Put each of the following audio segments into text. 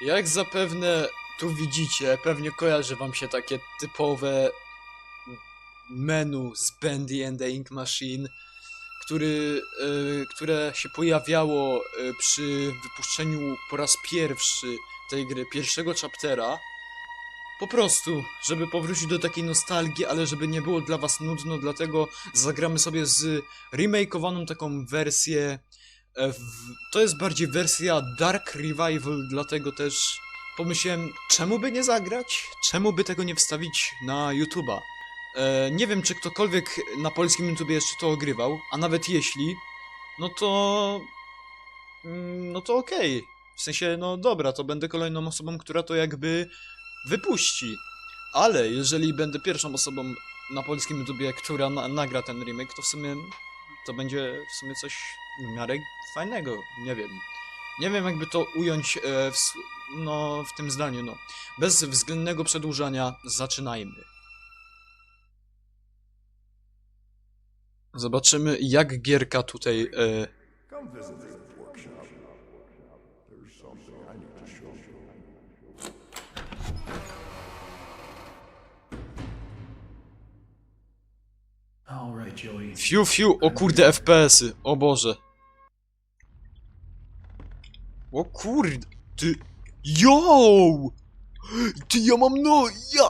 Jak zapewne tu widzicie, pewnie kojarzy wam się takie typowe menu z Bendy and the Ink Machine, który, e, które się pojawiało e, przy wypuszczeniu po raz pierwszy tej gry, pierwszego chaptera. Po prostu, żeby powrócić do takiej nostalgii, ale żeby nie było dla was nudno, dlatego zagramy sobie z remakeowaną taką wersję. E, to jest bardziej wersja Dark Revival, dlatego też pomyślałem, czemu by nie zagrać? Czemu by tego nie wstawić na YouTube'a? E, nie wiem, czy ktokolwiek na polskim YouTubie jeszcze to ogrywał, a nawet jeśli, no to. mm, No to okej. W sensie, no dobra, to będę kolejną osobą, która to jakby wypuści. Ale jeżeli będę pierwszą osobą na polskim YouTubie, która na nagra ten remake, to w sumie to będzie w sumie coś w miarę fajnego. Nie wiem. Nie wiem, jakby to ująć e, w, no, w tym zdaniu, no. Bez względnego przedłużania, zaczynajmy. Zobaczymy, jak gierka tutaj. E, Fiu, fiu, o kurde, FPS-y, o Boże. O kurde, ty, yo! Ty, ja mam no, ja!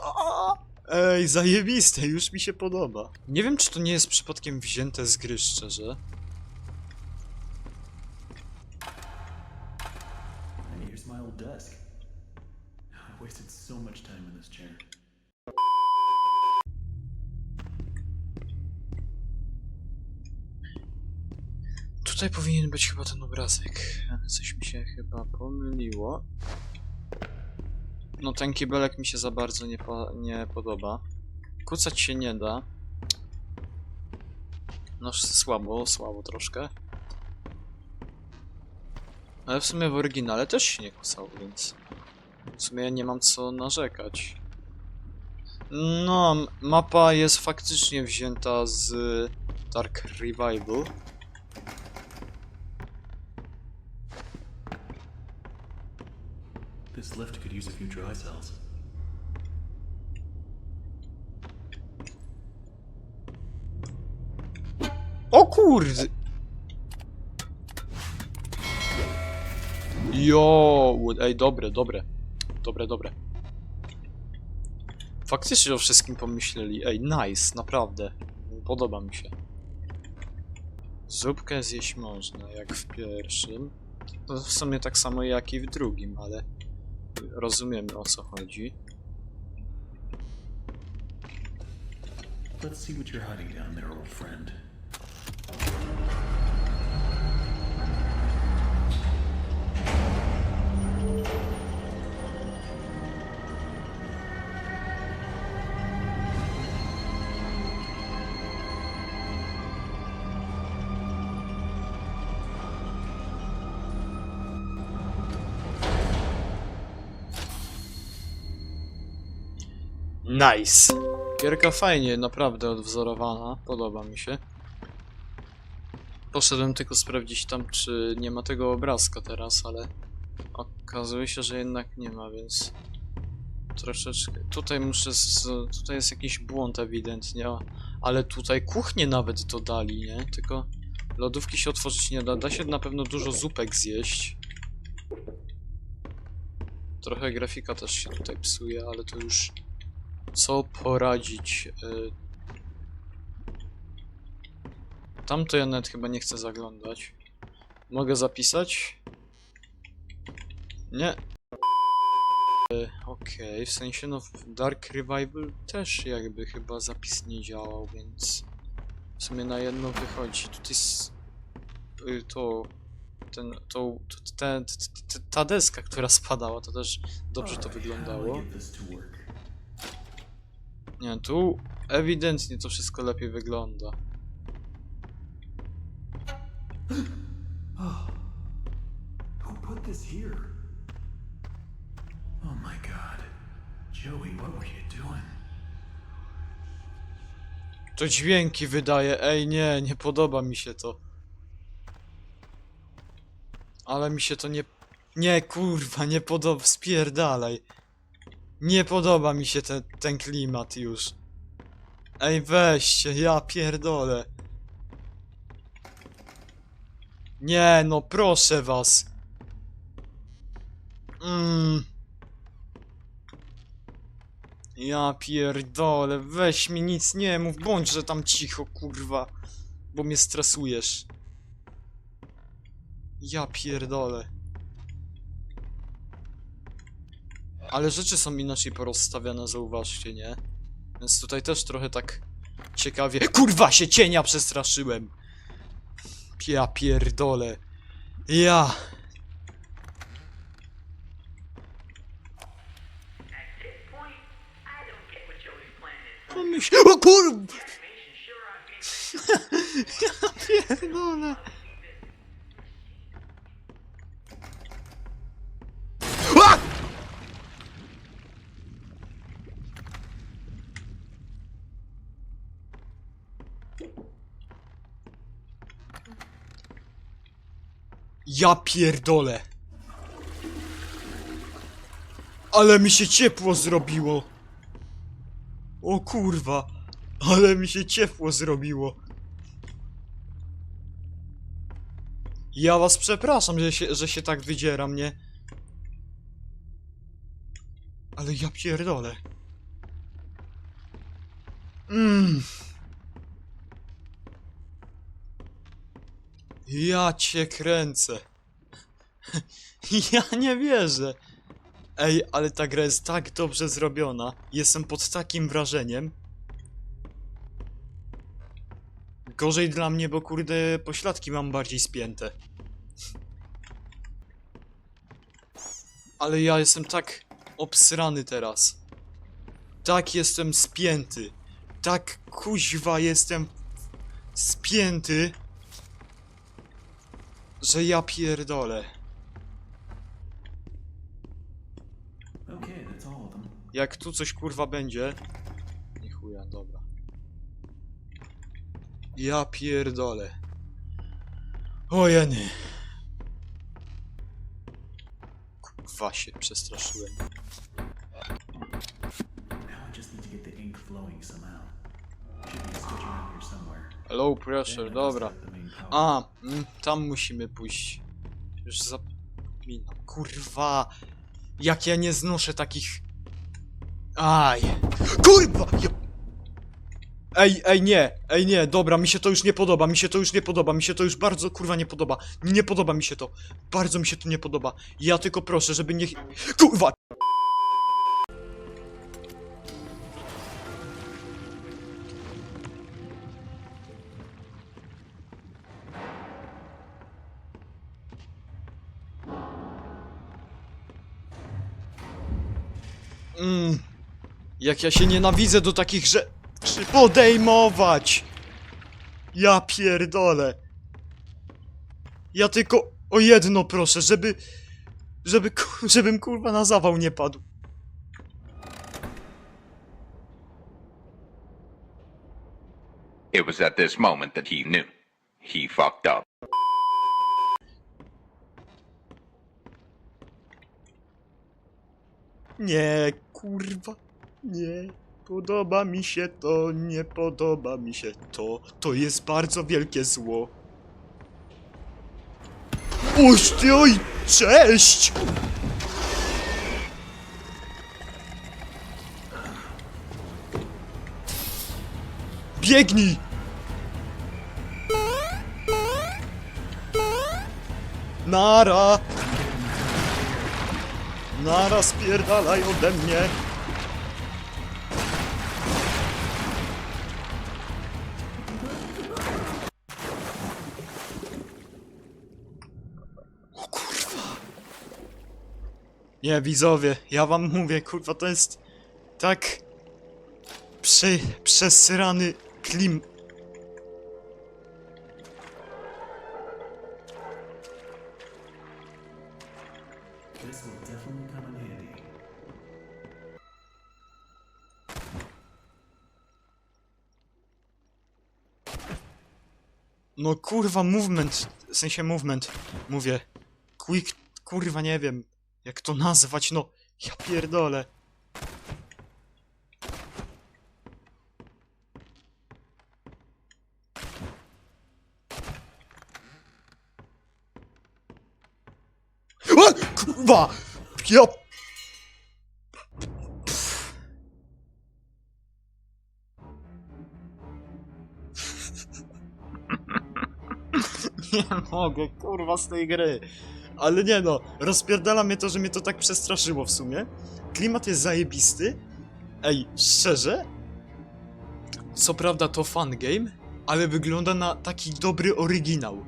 Ej, zajebiste, już mi się podoba. Nie wiem, czy to nie jest przypadkiem wzięte z gry, szczerze. Tutaj powinien być chyba ten obrazek, ale coś mi się chyba pomyliło. No ten kibelek mi się za bardzo nie, po, nie podoba. Kucać się nie da. No słabo, słabo troszkę. Ale w sumie w oryginale też się nie kucało, więc w sumie nie mam co narzekać. No, mapa jest faktycznie wzięta z Dark Revival. Lift could use a few dry cells. O kurde! Jo, ej, dobre, dobre. Dobre, dobre. Faktycznie o wszystkim pomyśleli. Ej, nice, naprawdę. Podoba mi się. Zupkę zjeść można, jak w pierwszym. No w sumie tak samo jak i w drugim, ale rozumiemy o co chodzi. Let's see what you're hiding down there, old friend. Nice. Gierka fajnie, naprawdę odwzorowana. Podoba mi się. Poszedłem tylko sprawdzić tam, czy nie ma tego obrazka teraz, ale okazuje się, że jednak nie ma, więc troszeczkę. Tutaj muszę. Z... Tutaj jest jakiś błąd ewidentnie, ale tutaj kuchnię nawet dodali, nie? Tylko lodówki się otworzyć nie da. Da się na pewno dużo zupek zjeść. Trochę grafika też się tutaj psuje, ale to już co poradzić. y. Tamto ja nawet chyba nie chcę zaglądać. Mogę zapisać? Nie. Y, Okej, w sensie no w Dark Revival też jakby chyba zapis nie działał, więc w sumie na jedno wychodzi. Tutaj s- y, to ten, to, to, ten, ta deska, która spadała, to też dobrze to wyglądało. Nie, tu ewidentnie to wszystko lepiej wygląda. Oh. Who put this here? Oh my god. Joey, what were you doing? To dźwięki wydaje, ej nie, nie podoba mi się to. Ale mi się to nie... Nie, kurwa, nie podoba, spierdalaj. Nie podoba mi się ten, ten klimat już. Ej, weźcie, ja pierdolę. Nie, no proszę was. Mm. Ja pierdolę, weź mi nic nie mów, bądźże tam cicho, kurwa. Bo mnie stresujesz. Ja pierdolę. Ale rzeczy są inaczej porozstawiane, zauważcie, nie? Więc tutaj też trochę tak ciekawie... Kurwa, się cienia przestraszyłem! Ja pierdolę. Ja... O kurwa! Ja pierdolę. A! Ja pierdolę. Ale mi się ciepło zrobiło. O kurwa. Ale mi się ciepło zrobiło. Ja was przepraszam, że się, że się tak wydzieram, nie? Ale ja pierdolę. Mmm. Ja cię kręcę. ja nie wierzę. Ej, ale ta gra jest tak dobrze zrobiona. Jestem pod takim wrażeniem. Gorzej dla mnie, bo kurde, pośladki mam bardziej spięte. Ale ja jestem tak obsrany teraz. Tak jestem spięty. Tak kuźwa jestem spięty, że ja pierdolę. Jak tu coś kurwa będzie. Nie chuja, dobra. Ja pierdolę. O jeny. Kurwa się przestraszyłem. Low pressure, dobra. A, mm, tam musimy pójść. Już zapominam. Kurwa. Jak ja nie znoszę takich... Aj. Kurwa! Ja... Ej, ej, nie, ej, nie, dobra, mi się to już nie podoba, mi się to już nie podoba, mi się to już bardzo, kurwa, nie podoba. Nie podoba mi się to. Bardzo mi się to nie podoba. Ja tylko proszę, żeby nie... Kurwa! Mm. Jak ja się nienawidzę do takich rzeczy podejmować! Ja pierdolę. Ja tylko o jedno proszę, żeby... Żeby, żebym kurwa na zawał nie padł. It was at this moment that he knew. He fucked up. Nie, kurwa, nie. Podoba mi się to, nie podoba mi się to. To jest bardzo wielkie zło. Oś ty, oj, cześć! Biegnij! Nara! Nara spierdalaj ode mnie! O kurwa! Nie, widzowie, ja wam mówię, kurwa, to jest tak prze, przesrany klim... No kurwa, movement, w sensie movement, mówię. Quick, kurwa nie wiem, jak to nazwać, no, ja pierdolę. O, kurwa! Ja... Nie mogę, kurwa, z tej gry. Ale nie no, rozpierdala mnie to, że mnie to tak przestraszyło w sumie. Klimat jest zajebisty. Ej, szczerze? Co prawda to fan game, ale wygląda na taki dobry oryginał.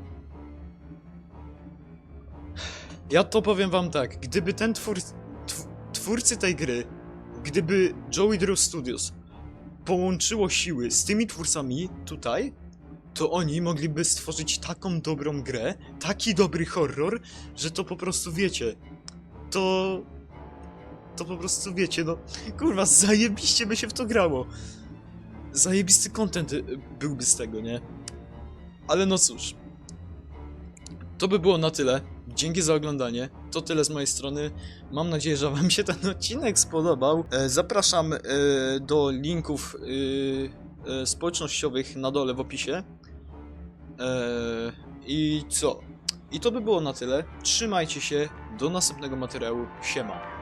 Ja to powiem wam tak, gdyby ten twór... tw- twórcy tej gry, gdyby Joey Drew Studios połączyło siły z tymi twórcami tutaj, to oni mogliby stworzyć taką dobrą grę, taki dobry horror, że to po prostu wiecie. To. To po prostu wiecie, no. Kurwa, zajebiście by się w to grało. Zajebisty content y, byłby z tego, nie? Ale no cóż. To by było na tyle. Dzięki za oglądanie. To tyle z mojej strony. Mam nadzieję, że Wam się ten odcinek spodobał. E, Zapraszam e, do linków e, e, społecznościowych na dole w opisie. Eee, I co? I to by było na tyle. Trzymajcie się. Do następnego materiału. Siema.